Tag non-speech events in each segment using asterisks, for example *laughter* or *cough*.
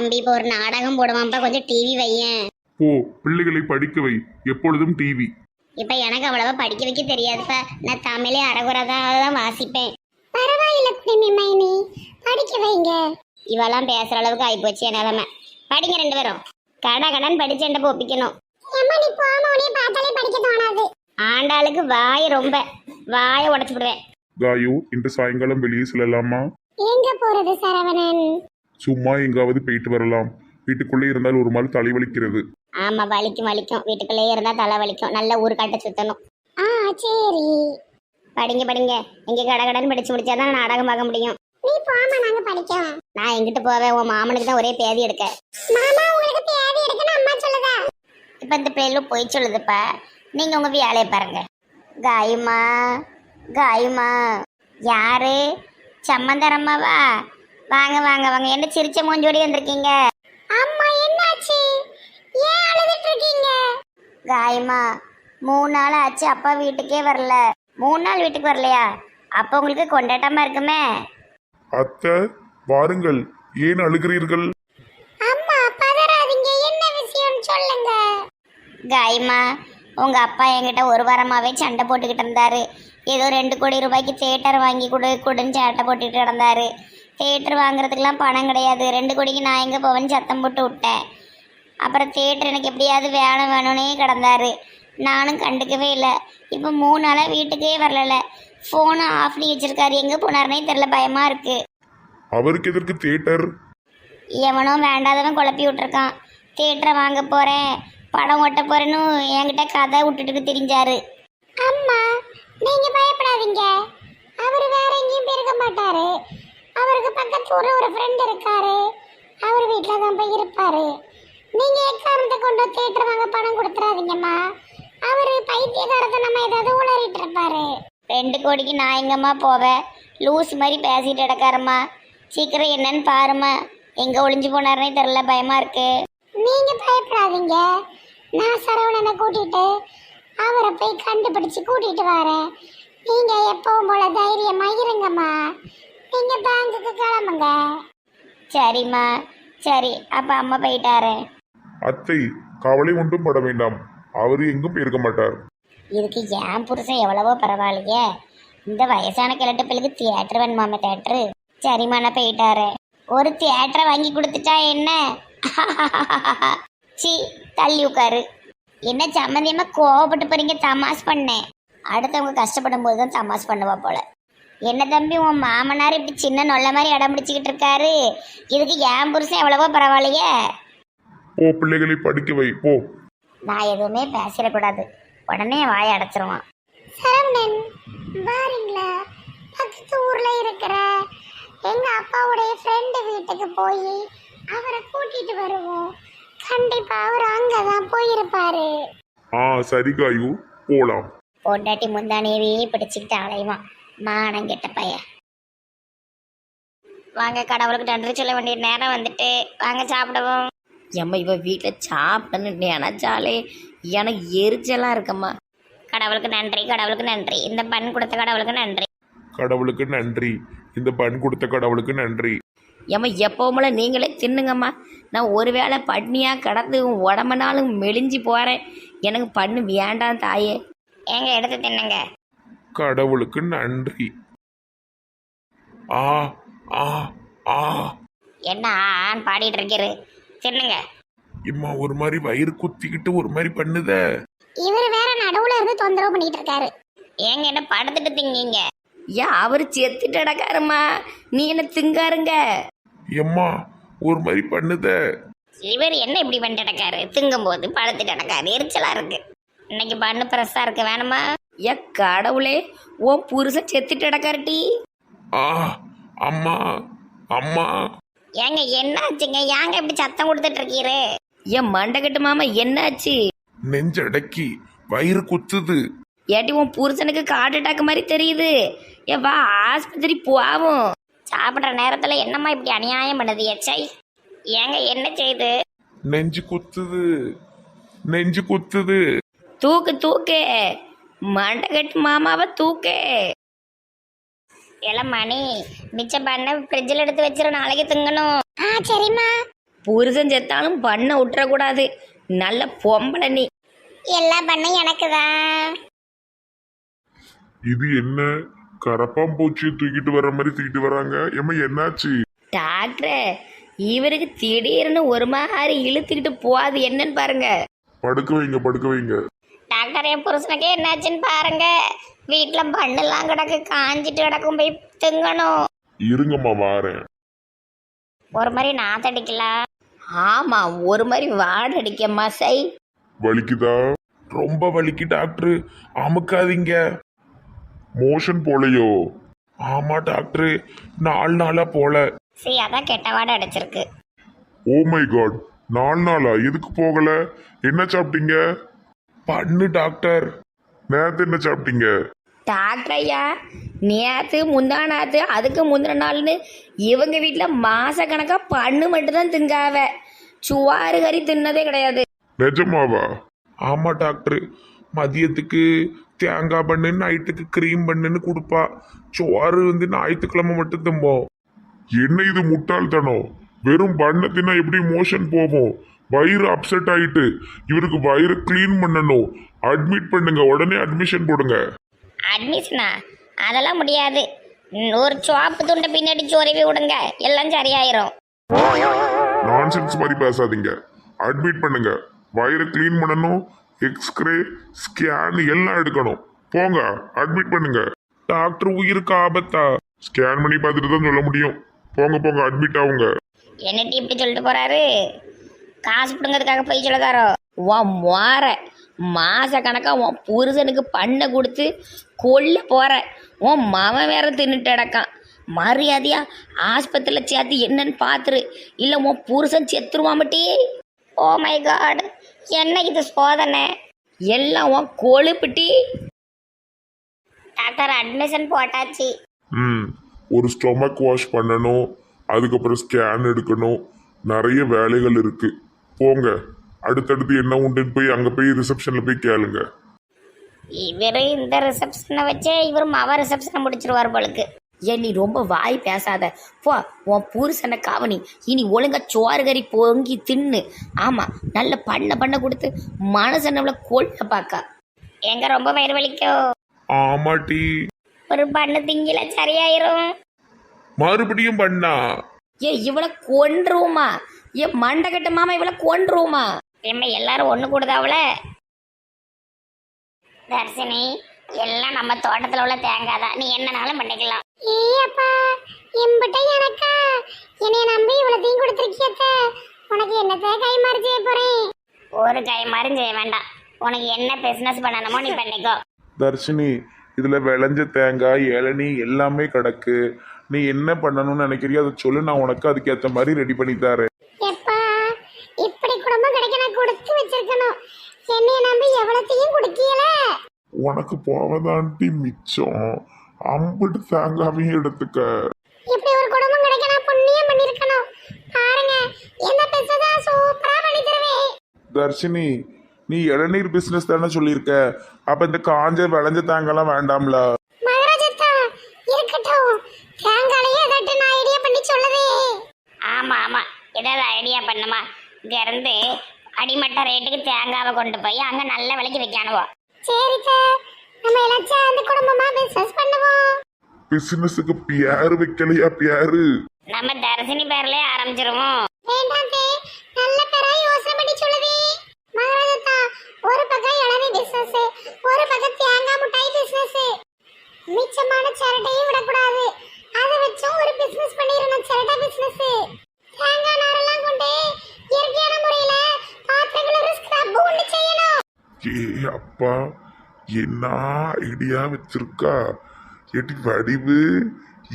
தம்பி இப்போ ஒரு நாடகம் போடுவான்ப்பா. கொஞ்சம் டிவி வையேன். போ பிள்ளைகளை படிக்க வை. எப்பொழுதும் டிவி இப்ப எனக்கு அவ்வளவா படிக்க வைக்க தெரியாதுப்பா. நான் தமிழே அறகுறதாக தான் வாசிப்பேன். பரவாயில்ல குடிமி மைனி. படிக்க வைங்க. இவெல்லாம் பேசுற அளவுக்கு ஆயிப்போச்சு என் நிலைமை. படிங்க ரெண்டு பேரும். கட கடன் படிச்சேன்ட ஒப்பிக்கணும். பார்த்தாலே படிக்க தோணாது. ஆண்டாளுக்கு வாய் ரொம்ப. வாயை உடச்சு விடுவேன். காயு இன்று சாயங்காலம் வெளியே செல்லலாமா? எங்க போறது சரவணன்? சும்மா எங்காவது போயிட்டு வரலாம். வீட்டுக்குள்ளே இருந்தால் ஒரு மாதிரி தலைவலிக்கிறது ஆமா வலிக்கும் வலிக்கும். வீட்டுக்குள்ளேயே இருந்தா தலை வலிக்கும். நல்ல ஊருக்காட்ட சுத்தணும். ஆ சரி. படிங்க படிங்க. இங்க கடகடன்னு படிச்சு முடிச்சாதான் நாடகம் பார்க்க முடியும். நீ போமா நாங்க படிக்கோம். நான் எங்கிட்டு போவேன்? உன் மாமனுக்கு தான் ஒரே பேதி எடுக்க மாமா உங்களுக்கு பேதி எடுக்கணும் அம்மா சொல்லுதா? இப்ப இந்த பிள்ளைகளும் போய் சொல்லுதுப்பா. நீங்க உங்க வேலையை பாருங்க. காயுமா காயுமா. யாரு? சம்மந்தரம்மாவா வாங்க வாங்க வாங்க. என்ன சிரிச்ச மூஞ்சோடி வந்திருக்கீங்க? அம்மா என்னாச்சு? ஏன் அழுதுட்டு இருக்கீங்க? காயமா மூணு நாள் ஆச்சு அப்பா வீட்டுக்கே வரல. மூணு நாள் வீட்டுக்கு வரலையா? அப்ப உங்களுக்கு கொண்டாட்டமா இருக்குமே? அத்தை வாருங்கள். ஏன் அழுகிறீர்கள்? அம்மா பதறாதீங்க. என்ன விஷயம் சொல்லுங்க. காயமா உங்க அப்பா என்கிட்ட ஒரு வாரமாவே சண்டை போட்டுக்கிட்டு இருந்தாரு. ஏதோ ரெண்டு கோடி ரூபாய்க்கு தேட்டர் வாங்கி கொடு கொடுன்னு சட்டை போட்டுட்டு இருந்தாரு தேட்டர் வாங்குறதுக்கெல்லாம் பணம் கிடையாது. ரெண்டு கோடிக்கு நான் எங்கே போவேன்னு சத்தம் போட்டு விட்டேன். அப்புறம் தேட்டர் எனக்கு எப்படியாவது வேணும் வேணும்னே கிடந்தாரு. நானும் கண்டுக்கவே இல்லை. இப்போ மூணு நாளாக வீட்டுக்கே வரல ஃபோனை ஆஃப் பண்ணி வச்சிருக்காரு. எங்கே போனாருனே தெரில பயமாக இருக்கு. அவருக்கு எதற்கு தியேட்டர் எவனோ வேண்டாதவன் குழப்பி விட்டுருக்கான். தேட்டரை வாங்க போகிறேன் படம் ஓட்ட போறேன்னு என்கிட்ட கதை விட்டுட்டு தெரிஞ்சாரு. அம்மா நீங்க பயப்படாதீங்க. அவர் வேற எங்கேயும் போயிருக்க மாட்டாரு. அவருக்கு பக்கத்து ஊர்ல ஒரு ஃப்ரெண்ட் இருக்காரு. அவர் வீட்டில் தான் போய் இருப்பாரு. நீங்க எக்காரணத்தை கொண்டு தேட்டர் வாங்க பணம் கொடுத்துறாதீங்கம்மா. அவரு பைத்தியகாரத்தை நம்ம ஏதாவது உளறிட்டு இருப்பாரு. ரெண்டு கோடிக்கு நான் எங்கம்மா போவேன் லூஸ் மாதிரி பேசிட்டு கிடக்காரம்மா. சீக்கிரம் என்னன்னு பாரும்மா. எங்க ஒளிஞ்சு போனாருனே தெரியல பயமா இருக்கு. நீங்க பயப்படாதீங்க. நான் சரவணனை கூட்டிட்டு அவரை போய் கண்டுபிடிச்சு கூட்டிட்டு வரேன். நீங்க எப்பவும் போல தைரியமா இருங்கம்மா. நீங்க பேங்குக்கு கிளம்புங்க. சரிம்மா. சரி அப்ப அம்மா போயிட்டாரு. அத்தை கவலை ஒன்றும் பட வேண்டாம். அவர் எங்கும் போயிருக்க மாட்டார். இதுக்கு என் புருஷன் எவ்வளவோ பரவாயில்லையே. இந்த வயசான கிழட்டு பிள்ளைக்கு தியேட்டர் வேணுமாமே தியேட்டரு சரிம்மா நான் போயிட்டாரு. ஒரு தியேட்டரை வாங்கி கொடுத்துட்டா என்ன? *laughs* சி தள்ளி உட்காரு. என்ன சம்மந்தியமா கோவப்பட்டு போறீங்க தமாஸ் பண்ணேன். அடுத்தவங்க கஷ்டப்படும் போது தான் தமாஸ் பண்ணுவா போல. என்ன தம்பி உன் மாமனார் இப்படி சின்ன நொல்ல மாதிரி இடம் பிடிச்சிக்கிட்டு இருக்காரு. இதுக்கு என் புருஷன் எவ்வளவோ பரவாயில்லையே. போ பிள்ளைகளை படிக்க வை போ. நான் எதுவுமே பேசிடக்கூடாது. உடனே வாயை அடைச்சிருவான். சரவணன் வாரீங்களா? பக்கத்து ஊர்ல இருக்கிற எங்க அப்பாவுடைய ஃப்ரெண்டு வீட்டுக்கு போய் அவரை கூட்டிட்டு வருவோம். கண்டிப்பா அவர் அங்கதான் போயிருப்பாரு. ஆ சரி காயு போலாம். பொண்டாட்டி முந்தானியவே பிடிச்சிக்கிட்டு அலைவான். மானம் கெட்ட பையன். வாங்க கடவுளுக்கு நன்றி சொல்ல வேண்டிய நேரம் வந்துட்டு. வாங்க சாப்பிடுவோம். ஏம்மா இவ வீட்டில் சாப்பிட்டேன்னு நினச்சாலே எனக்கு எரிச்சலாக இருக்கம்மா. கடவுளுக்கு நன்றி கடவுளுக்கு நன்றி. இந்த பண் கொடுத்த கடவுளுக்கு நன்றி. கடவுளுக்கு நன்றி. இந்த பண் கொடுத்த கடவுளுக்கு நன்றி. ஏம்மா எப்போவுமே நீங்களே தின்னுங்கம்மா. நான் ஒரு வேளை பட்னியாக கிடந்து உடம்புனாலும் மெலிஞ்சு போகிறேன் எனக்கு பண்ணு வேண்டாம் தாயே. ஏங்க எடுத்து தின்னுங்க. கடவுளுக்கு நன்றி. ஆ ஆ ஆ. என்ன ஆன் பாடிட்டு இருக்கிறது தின்னுங்க இம்மா ஒரு மாதிரி வயிறு குத்திக்கிட்டு ஒரு மாதிரி பண்ணுத. இவர் வேற நடுவுல இருந்து தொந்தரவு பண்ணிட்டு இருக்காரு. ஏங்க என்ன படுத்துட்டு திங்கிங்க? ஏன் அவர் செத்துட்டு அடக்காருமா நீ என்ன திங்காருங்க? எம்மா ஒரு மாதிரி பண்ணுத. இவர் என்ன இப்படி பண்ணிட்டு நடக்காரு திங்கும் போது படுத்துட்டு நடக்காரு எரிச்சலா இருக்கு. இன்னைக்கு பண்ணு பிரஸ்ஸா இருக்கு. வேணுமா? ஏ கடவுளே உன் புருஷன் செத்துட்டு அடக்காருட்டி ஆ அம்மா அம்மா. ஏங்க என்ன ஆச்சுங்க ஏங்க இப்படி சத்தம் கொடுத்துட்டு இருக்கீரு என் மண்டகட்டு மாமா என்னாச்சு? நெஞ்சடக்கி வயிறு குத்துது. ஏட்டி உன் புருஷனுக்கு ஹார்ட் அட்டாக் மாதிரி தெரியுது. ஏ வா ஆஸ்பத்திரி போவோம். சாப்பிடுற நேரத்துல என்னம்மா இப்படி அநியாயம் பண்ணுது எச்சை ஏங்க என்ன செய்யுது நெஞ்சு குத்துது. நெஞ்சு குத்துது. தூக்கு தூக்கு. மண்டகட்டு மாமாவை தூக்கு. இள மணி மிச்சம் பண்ண ஃப்ரிட்ஜில் எடுத்து வச்சிரு நாளைக்கு திங்கணும். ஆ சரிம்மா. புருஷன் செத்தாலும் பண்ண விட்டுறக்கூடாது நல்ல பொம்பளை நீ. எல்லா பண்ணும் எனக்கு தான் இது என்ன? கரப்பாம்பூச்சி தூக்கிட்டு வர்ற மாதிரி தூக்கிட்டு வராங்க. ஏம்மா என்னாச்சு? டாக்டரே இவருக்கு திடீர்னு ஒரு மாதிரி இழுத்துக்கிட்டு போகாது. என்னன்னு பாருங்க. படுக்க வைங்க படுக்க வைங்க. டாக்டர் என் புருஷனுக்கு என்னாச்சுன்னு பாருங்க. வீட்டில் பண்ணெல்லாம் கிடக்கு காஞ்சிட்டு கிடக்கும் போய் திங்கணும். இருங்கம்மா வாரேன். ஒரு மாதிரி நாத்தடிக்கலாம் ஆமா ஒரு மாதிரி வாட அடிக்கம்மா சை. வலிக்குதா? ரொம்ப வலிக்கு டாக்டர். அமுக்காதீங்க. மோஷன் போலையோ? ஆமா டாக்டர். நாலு நாளா போல. சரி அதான் கெட்ட வாடை அடிச்சிருக்கு. ஓ மை காட் நாலு நாளா? எதுக்கு போகல? என்ன சாப்பிட்டீங்க? பண்ணு டாக்டர். நேத்து என்ன சாப்பிட்டீங்க? டாக்டர் ஐயா நேற்று முந்தா நாத்து அதுக்கு முந்தின நாள்னு இவங்க வீட்டில் மாசக்கணக்காக பண்ணு மட்டும்தான் திங்காவ சுவாறு கறி தின்னதே கிடையாது. நிஜமாவா? ஆமா டாக்டர். மதியத்துக்கு தேங்காய் பண்ணு நைட்டுக்கு க்ரீம் பண்ணுன்னு கொடுப்பா. சோறு வந்து ஞாயிற்றுக்கிழமை மட்டும் தும்போம். என்ன இது முட்டாள்தனம்? வெறும் பண்ணை தின்னா எப்படி மோஷன் போகும்? வயிறு அப்செட் ஆயிட்டு. இவருக்கு வயிறு க்ளீன் பண்ணணும். அட்மிட் பண்ணுங்க. உடனே அட்மிஷன் போடுங்க. அட்மிஷனா அதெல்லாம் முடியாது. ம், ஒரு சோப்பு துண்டை பின்னாடி சொருவி விடுங்க. எல்லாம் சரியாயிரும். நான்சென்ஸ் மாதிரி பேசாதீங்க. அட்மிட் பண்ணுங்க. வயிறு க்ளீன் பண்ணணும். எக்ஸ்ரே ஸ்கேன் எல்லாம் எடுக்கணும். போங்க. அட்மிட் பண்ணுங்க. டாக்டர் உயிருக்கு ஆபத்தா? ஸ்கேன் பண்ணி பார்த்துட்டு தான் சொல்ல முடியும். போங்க போங்க. அட்மிட் ஆகுங்க என்னட்டி இப்படி சொல்லிட்டு போறாரு? காசு பிடுங்கிறதுக்காக போய் சொல்லதாரோ? உன் மோற மாச கணக்காக உன் புருஷனுக்கு பண்ணை கொடுத்து கொல்ல போற. உன் மவன் வேற தின்னுட்டு அடக்கான் மரியாதையா ஆஸ்பத்திரியில் சேர்த்து என்னன்னு பார்த்துரு இல்லை உன் புருஷன் செத்துருவாமட்டி ஓ oh மை காட் என்ன இது சோதனை? எல்லாம் உன் கொழுப்பிட்டி டாக்டர் அட்மிஷன் போட்டாச்சு. ம் ஒரு ஸ்டொமக் வாஷ் பண்ணணும் அதுக்கப்புறம் ஸ்கேன் எடுக்கணும். நிறைய வேலைகள் இருக்குது போங்க. அடுத்தடுத்து என்ன உண்டுன்னு போய் அங்கே போய் ரிசப்ஷனில் போய் கேளுங்க. இவர் இந்த ரிசப்ஷனை வச்சே இவர் மவ ரிசப்ஷனை முடிச்சிருவார் போலுக்கு. ஏன் நீ ரொம்ப வாய் பேசாத. போ உன் புருஷனை காவனி இனி ஒழுங்கா சோறு கறி பொங்கி தின்னு. ஆமா நல்ல பண்ண பண்ண கொடுத்து மனசை நம்மள கொல்ல பார்க்க எங்க ரொம்ப வயிறு வலிக்கும் ஆமாட்டி ஒரு பண்ணு திங்கில சரியாயிரும். மறுபடியும் பண்ணா? ஏ இவளை கொன்றுவோமா? ஏ மண்டகட்ட மாமா இவளை கொன்றுவோமா? எம்ம எல்லாரும் ஒண்ணு கூடுதாவுல தர்சினி எல்லாம் நம்ம தோட்டத்துல உள்ள தேங்காய் தான். நீ என்னனாலும் பண்ணிக்கலாம். ஏப்பா எம்பிட்ட எனக்கா? என்னைய நம்பி இவ்வளத்தையும் கொடுத்துருக்கியத்த உனக்கு என்னத்த கை மாறி செய்ய போறேன்? ஒரு கை மாறும் செய்ய வேண்டாம். உனக்கு என்ன பிசினஸ் பண்ணணுமோ நீ பண்ணிக்கோ. தர்ஷினி இதுல விளைஞ்ச தேங்காய் இளநீ எல்லாமே கிடக்கு. நீ என்ன பண்ணணும்னு நினைக்கிறியோ அதை சொல்லு நான் உனக்கு அதுக்கேற்ற மாதிரி ரெடி பண்ணி தரேன் எப்பா இப்படி குடும்பம் கிடைக்க நான் கொடுத்து வச்சிருக்கணும். என்னைய நம்பி எவ்வளத்தையும் குடுக்கல. உனக்கு போவதாண்டி மிச்சம் அம்பிட்டு தேங்காவையும் எடுத்துக்க. இப்படி ஒரு குடும்பம் கிடைக்க நான் புண்ணியம் பண்ணிருக்கணும் பாருங்க என்ன பேசுதா சூப்பரா பண்ணி தருவேன். தர்ஷினி நீ இளநீர் பிசினஸ் தானே சொல்லியிருக்க? அப்ப இந்த காஞ்ச விளைஞ்ச தேங்காய்லாம் வேண்டாம்ல. மகராஜத்தா இருக்கட்டும். தேங்காலையே ஏதாட்டு நான் ஐடியா பண்ணி சொல்லுதே ஆமா ஆமா. ஏதாவது ஐடியா பண்ணுமா? இங்க இருந்து அடிமட்ட ரேட்டுக்கு தேங்காவை கொண்டு போய் அங்க நல்ல விலைக்கு விற்கானுவோ சரி நம்ம எல்லாம் சேர்ந்து குடும்பமா பிசினஸ் பண்ணுவோம். பிசினஸுக்கு பியாரு வைக்கலையா பியாரு நம்ம தர்சினி பேர்ல ஆரம்பிச்சிருவோம். வேண்டாம் தே. நல்ல பேரா யோசனை பண்ணி சொல்லுதே. மகாராஜா ஒரு பக்கம் இளநீ பிசினஸ் ஒரு பக்கம் தேங்காய் மிட்டாய் பிசினஸ் மிச்சமான சிரட்டையும் விடக்கூடாது. அதை வச்சும் ஒரு பிசினஸ் பண்ணிடணும் சிரட்டை பிசினஸ் தேங்காய் ஏ அப்பா என்ன ஐடியா வச்சிருக்கா? எடி வடிவு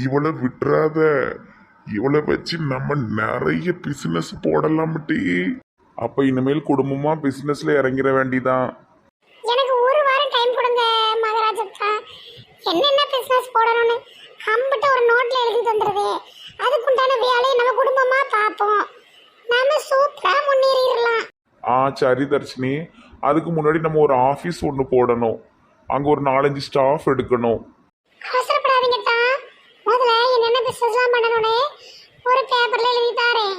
இவளை விட்டுறாத. இவளை வச்சு நம்ம நிறைய பிசினஸ் போடலாமட்டி அப்ப இனிமேல் குடும்பமா பிசினஸ்ல இறங்கிட வேண்டிதான். எனக்கு ஒரு வாரம் டைம் கொடுங்க மகாராஜா என்னென்ன பிசினஸ் போடணும்னு அம்பிட்ட ஒரு நோட்ல எழுதி தந்துடுது அதுக்குண்டான வேலையை நம்ம குடும்பமா பார்ப்போம். நாம சூப்பரா முன்னேறிடலாம். ஆ சரி தர்ஷினி. அதுக்கு முன்னாடி நம்ம ஒரு ஆஃபீஸ் ஒன்று போடணும். அங்கே ஒரு நாலஞ்சு ஸ்டாஃப் எடுக்கணும். அவசரப்படாதீங்க தான் முதல்ல என்னென்ன பிசினஸ்லாம் பண்ணணும்னு ஒரு பேப்பர்ல எழுதி தாரேன்.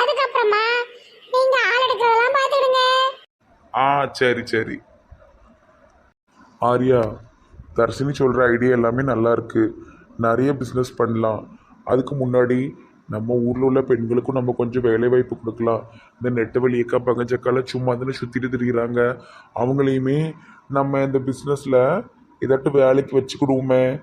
அதுக்கப்புறமா நீங்க ஆள் எடுக்கிறதெல்லாம் பார்த்துடுங்க ஆ சரி சரி. ஆர்யா தர்ஷினி சொல்கிற ஐடியா எல்லாமே நல்லா இருக்கு. நிறைய பிஸ்னஸ் பண்ணலாம். அதுக்கு முன்னாடி நம்ம ஊரில் உள்ள பெண்களுக்கும் நம்ம கொஞ்சம் வேலை வாய்ப்பு கொடுக்கலாம். இந்த நெட்டு வழியக்கா பங்கச்சக்கால சும்மா தானே சுற்றிட்டு திரிகிறாங்க அவங்களையுமே நம்ம இந்த பிஸ்னஸில் ஏதாட்டும் வேலைக்கு வச்சுக்கிடுவோமே.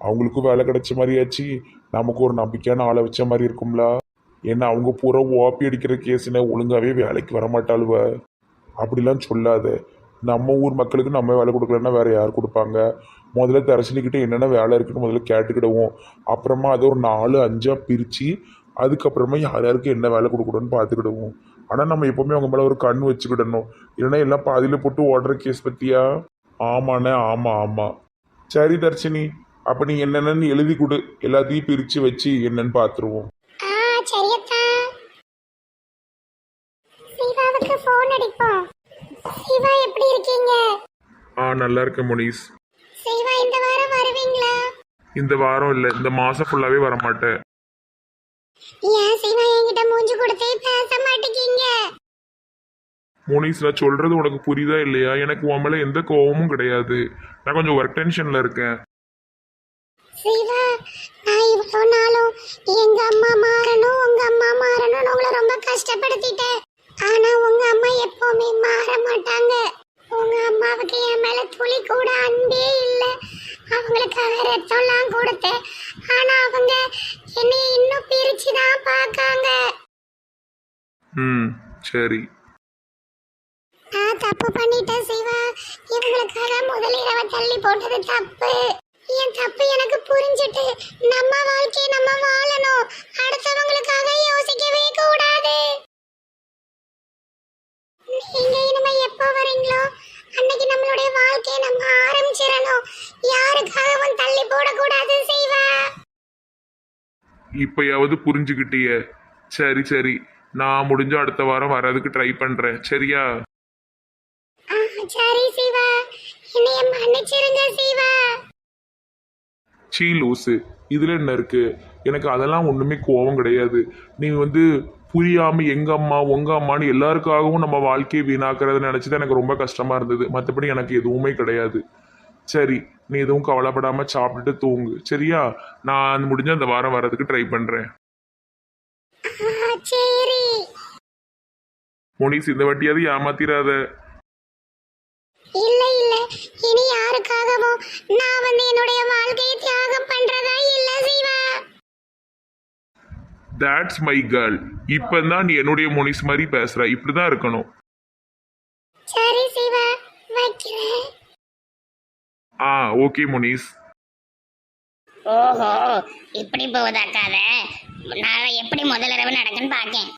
அவங்களுக்கும் வேலை கிடைச்ச மாதிரியாச்சு. நமக்கு ஒரு நம்பிக்கையான ஆளை வச்ச மாதிரி இருக்கும்ல. ஏன்னா அவங்க பூரா ஓப்பி அடிக்கிற கேஸுன்னு ஒழுங்காகவே வேலைக்கு வர மாட்டாளுவ. அப்படிலாம் சொல்லாத. நம்ம ஊர் மக்களுக்கு நம்ம வேலை கொடுக்கலன்னா வேறு யார் கொடுப்பாங்க? முதல்ல தரசனிக்கிட்ட என்னென்ன வேலை இருக்குன்னு முதல்ல கேட்டுக்கிடுவோம். அப்புறமா அதை ஒரு நாலு அஞ்சா பிரித்து அதுக்கப்புறமா யார் யாருக்கு என்ன வேலை கொடுக்கணும்னு பார்த்துக்கிடுவோம். ஆனால் நம்ம எப்போவுமே அவங்க மேலே ஒரு கண் வச்சுக்கிடணும். இல்லைன்னா எல்லாம் பாதியில் போட்டு ஓடுற கேஸ் பற்றியா ஆமாண்ணே ஆமாம் ஆமாம் சரி தர்ஷினி. அப்போ நீ என்னென்னு எழுதி கொடு. எல்லாத்தையும் பிரித்து வச்சு என்னன்னு பார்த்துருவோம். ஆ சரியத்தா சிவாவுக்கு ஃபோன் அடிப்போம். சிவா எப்படி இருக்கீங்க? ஆ நல்லா இருக்கேன் முனிஸ் சிவா இந்த வாரம் வருவீங்களா இந்த வாரம் இல்லை இந்த மாதம் ஃபுல்லாகவே வரமாட்டேன். ஏன் சிவா என்கிட்ட மூஞ்சி கொடுத்தே பேச மாட்டேங்கீங்க? மோனிஸ் நான் சொல்றது உனக்கு புரியுதா இல்லையா? எனக்கு உன் மேல எந்த கோவமும் கிடையாது. நான் கொஞ்சம் ஒர்க் டென்ஷன்ல இருக்கேன். சிவா நான் இவ்வளோ நாளும் எங்க அம்மா மாறணும் உங்க அம்மா மாறணும்னு உங்களை ரொம்ப கஷ்டப்படுத்திட்டேன். ஆனா உங்க அம்மா எப்பவுமே மாற மாட்டாங்க. உங்க அம்மாவுக்கு என் மேல துளி கூட அன்பே இல்ல. அவங்களுக்காக ரத்தம்லாம் கொடுத்தேன். ஆனா அவங்க என்னை இன்னும் பிரிச்சு தான் பார்க்காங்க. ம் சரி. நான் தப்பு பண்ணிட்டேன் சிவா. இவங்களுக்காக முதலிரவ தள்ளி போட்டது தப்பு. என் தப்பு எனக்கு புரிஞ்சிட்டு நம்ம வாழ்க்கையை நம்ம வாழணும். அடுத்தவங்களுக்காக யோசிக்கவே கூடாது. நீங்க இப்பயாவது புரிஞ்சுக்கிட்டியே. சரி சரி. நான் முடிஞ்ச அடுத்த வாரம் வர்றதுக்கு ட்ரை பண்றேன். சரியா? ஆ, சரி சிவா. என்னைய மன்னிச்சிருங்க சிவா. சீ லூசு. இதுல என்ன இருக்கு? எனக்கு அதெல்லாம் ஒண்ணுமே கோபம் கிடையாது. நீ வந்து புரியாம எங்க அம்மா உங்க அம்மான்னு எல்லாருக்காகவும் நம்ம வாழ்க்கையை வீணாக்குறத நினைச்சது எனக்கு ரொம்ப கஷ்டமா இருந்தது. மற்றபடி எனக்கு எதுவுமே கிடையாது. சரி நீ எதுவும் கவலைப்படாம சாப்பிட்டுட்டு தூங்கு. சரியா? நான் முடிஞ்ச அந்த வாரம் வர்றதுக்கு ட்ரை பண்றேன். சரி. மோனிஸ் இந்த வட்டியாவது ஏமாத்திராத. இல்ல இல்ல. இனி யாருக்காகவும் நான் வந்து என்னுடைய வாழ்க்கையை தியாகம் பண்றதா இல்ல சிவா. தேட்ஸ் மை கேர்ள் இப்பதான் நீ என்னுடைய மோனிஸ் மாதிரி பேசுற. இப்படிதான் இருக்கணும் சரி சிவா வைக்கிறேன் ஆ ஓகே மோனிஸ். ஓஹோ இப்படி போகுதாக்காத நான் எப்படி முதல் இரவு நடக்குன்னு பார்க்கேன்